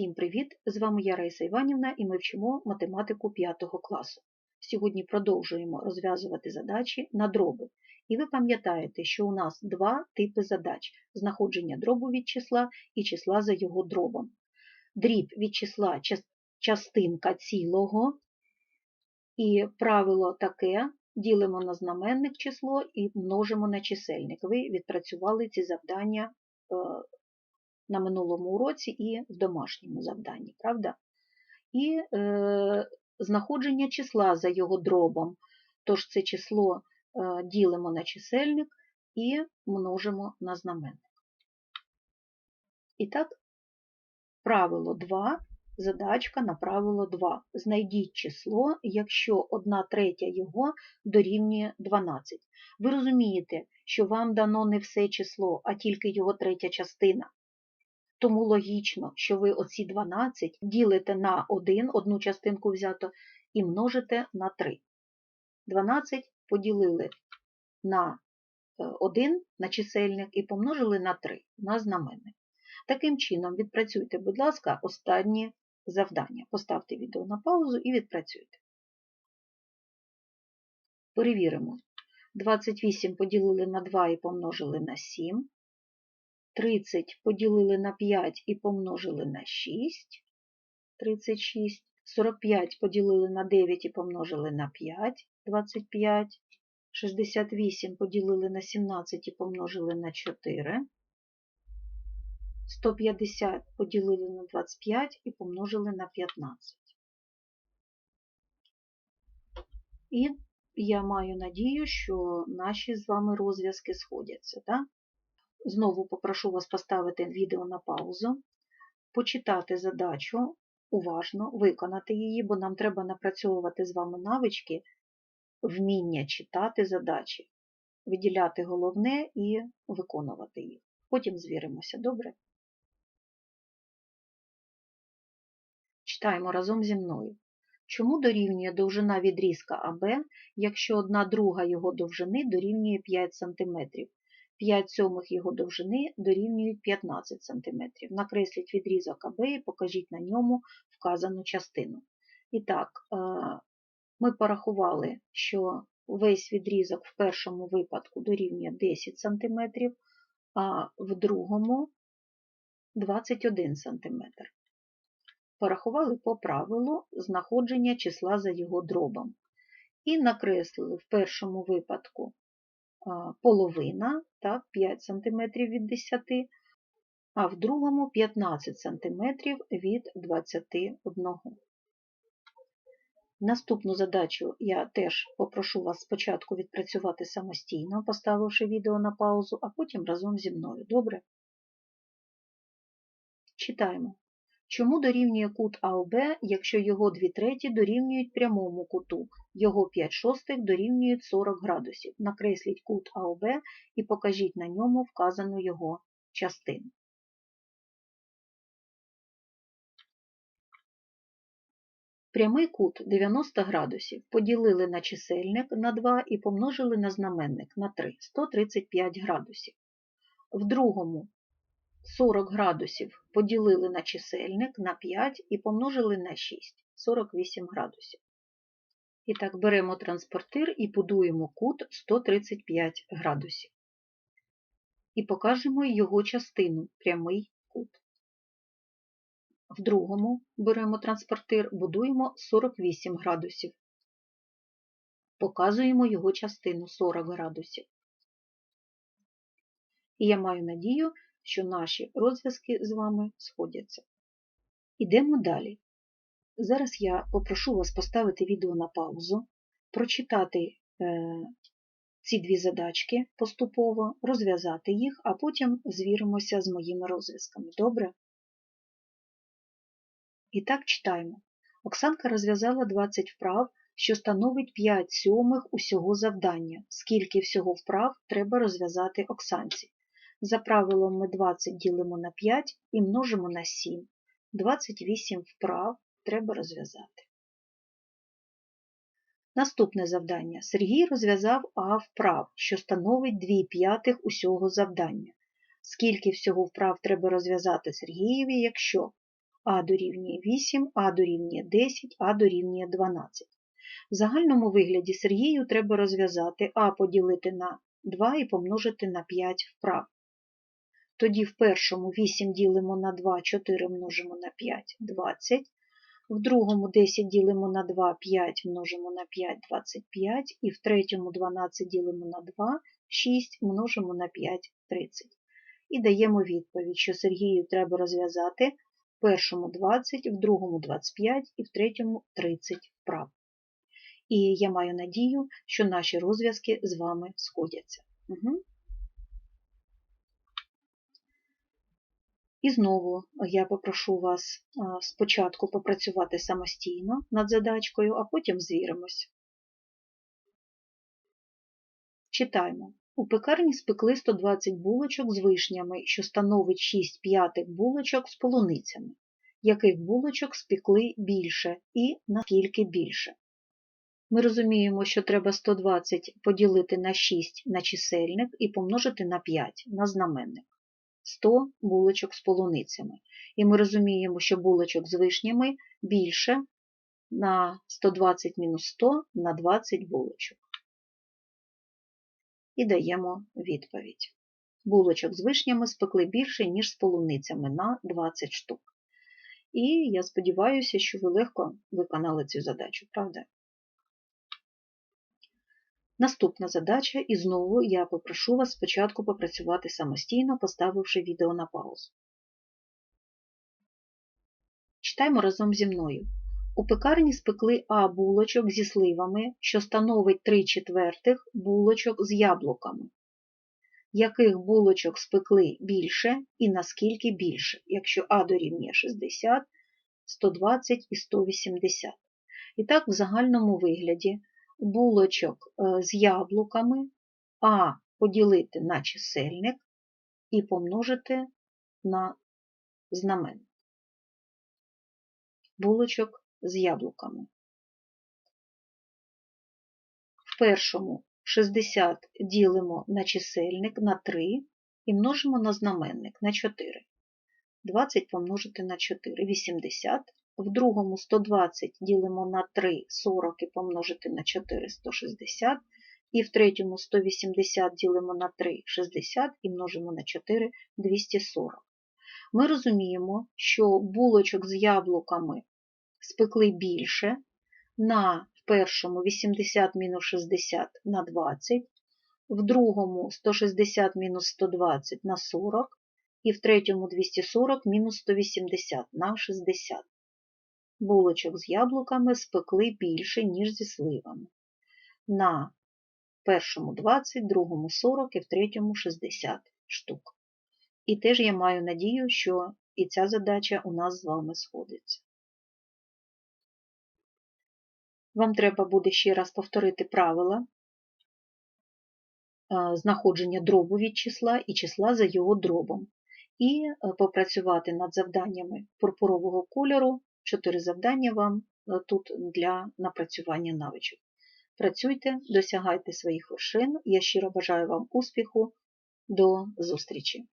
Всім привіт! З вами я Раїса Іванівна і ми вчимо математику 5 класу. Сьогодні продовжуємо розв'язувати задачі на дроби. І ви пам'ятаєте, що у нас два типи задач – знаходження дробу від числа і числа за його дробом. Дріб від числа частинка цілого. І правило таке – ділимо на знаменник число і множимо на чисельник. Ви відпрацювали ці завдання на минулому уроці і в домашньому завданні, правда? І е, знаходження числа за його дробом. Тож це число е, ділимо на чисельник і множимо на знаменник. І так, правило 2, задачка на правило 2. Знайдіть число, якщо 1 третя його дорівнює 12. Ви розумієте, що вам дано не все число, а тільки його третя частина. Тому логічно, що ви оці 12 ділите на 1, одну частинку взято, і множите на 3. 12 поділили на 1 е, на чисельник і помножили на 3 на знаменник. Таким чином, відпрацюйте, будь ласка, останнє завдання. Поставте відео на паузу і відпрацюйте. Перевіримо. 28 поділили на 2 і помножили на 7. 30 поділили на 5 і помножили на 6, 36, 45 поділили на 9 і помножили на 5, 25, 68 поділили на 17 і помножили на 4, 150 поділили на 25 і помножили на 15. І я маю надію, що наші з вами розв'язки сходяться. Так? Знову попрошу вас поставити відео на паузу, почитати задачу уважно, виконати її, бо нам треба напрацьовувати з вами навички, вміння читати задачі, виділяти головне і виконувати їх. Потім звіримося, добре? Читаємо разом зі мною. Чому дорівнює довжина відрізка АБ, якщо одна друга його довжини дорівнює 5 см? 5 сьомих його довжини дорівнюють 15 см. Накресліть відрізок АБ і покажіть на ньому вказану частину. І так, е, ми порахували, що весь відрізок в першому випадку дорівнює 10 см, а в другому 21 см. Порахували по правилу знаходження числа за його дробом. І накреслили в першому випадку половина, так, 5 см від 10, а в другому 15 см від 21. Наступну задачу я теж попрошу вас спочатку відпрацювати самостійно, поставивши відео на паузу, а потім разом зі мною. Добре? Читаємо. Чому дорівнює кут АОБ, якщо його 2 треті дорівнюють прямому куту, його 5 шостих дорівнюють 40 градусів. Накресліть кут АОБ і покажіть на ньому вказану його частину. Прямий кут 90 градусів поділили на чисельник на 2 і помножили на знаменник на 3 135 градусів. В другому 40 градусів поділили на чисельник на 5 і помножили на 6 48 градусів. І так, беремо транспортир і будуємо кут 135 градусів. І покажемо його частину прямий кут. В другому беремо транспортир, будуємо 48 градусів. Показуємо його частину 40 градусів. І я маю надію, що наші розв'язки з вами сходяться. Ідемо далі. Зараз я попрошу вас поставити відео на паузу, прочитати е, ці дві задачки поступово, розв'язати їх, а потім звіримося з моїми розв'язками. Добре? І так читаємо. Оксанка розв'язала 20 вправ, що становить 5 сьомих усього завдання, скільки всього вправ треба розв'язати Оксанці. За правилом ми 20 ділимо на 5 і множимо на 7. 28 вправ треба розв'язати. Наступне завдання. Сергій розв'язав А вправ, що становить 2 п'ятих усього завдання. Скільки всього вправ треба розв'язати Сергієві, якщо а дорівнює 8, а дорівнює 10, а дорівнює 12. В загальному вигляді Сергію треба розв'язати а поділити на 2 і помножити на 5 вправ. Тоді в першому 8 ділимо на 2, 4 множимо на 5 20. В другому 10 ділимо на 2, 5 множимо на 5 25. І в третьому 12 ділимо на 2, 6 множимо на 5 30. І даємо відповідь, що Сергію треба розв'язати в першому 20, в другому 25 і в третьому 30 вправ. І я маю надію, що наші розв'язки з вами сходяться. Угу. І знову я попрошу вас спочатку попрацювати самостійно над задачкою, а потім звіримось. Читаємо. У пекарні спекли 120 булочок з вишнями, що становить 6 п'ятих булочок з полуницями. Яких булочок спекли більше і наскільки більше? Ми розуміємо, що треба 120 поділити на 6 на чисельник і помножити на 5 на знаменник. 100 булочок з полуницями. І ми розуміємо, що булочок з вишнями більше на 120 мінус 100 на 20 булочок. І даємо відповідь. Булочок з вишнями спекли більше, ніж з полуницями на 20 штук. І я сподіваюся, що ви легко виконали цю задачу, правда? Наступна задача, і знову я попрошу вас спочатку попрацювати самостійно, поставивши відео на паузу. Читаємо разом зі мною. У пекарні спекли А булочок зі сливами, що становить 3 четвертих булочок з яблуками. Яких булочок спекли більше і наскільки більше, якщо А дорівнює 60, 120 і 180. І так, в загальному вигляді булочок е, з яблуками А поділити на чисельник і помножити на знамен. Булочок з яблуками. В першому 60 ділимо на чисельник на 3 і множимо на знаменник на 4. 20 помножити на 4 80 в другому 120 ділимо на 3 40 і помножити на 4 160, і в третьому 180 ділимо на 3 60 і множимо на 4 240. Ми розуміємо, що булочок з яблуками спекли більше на в першому 80 мінус 60 на 20, в другому 160 мінус 120 на 40, і в третьому 240 мінус 180 на 60 булочок з яблуками спекли більше, ніж зі сливами. На першому 20, другому 40 і в третьому 60 штук. І теж я маю надію, що і ця задача у нас з вами сходиться. Вам треба буде ще раз повторити правила знаходження дробу від числа і числа за його дробом. І попрацювати над завданнями пурпурового кольору Чотири завдання вам е, тут для напрацювання навичок. Працюйте, досягайте своїх вершин. Я щиро бажаю вам успіху. До зустрічі!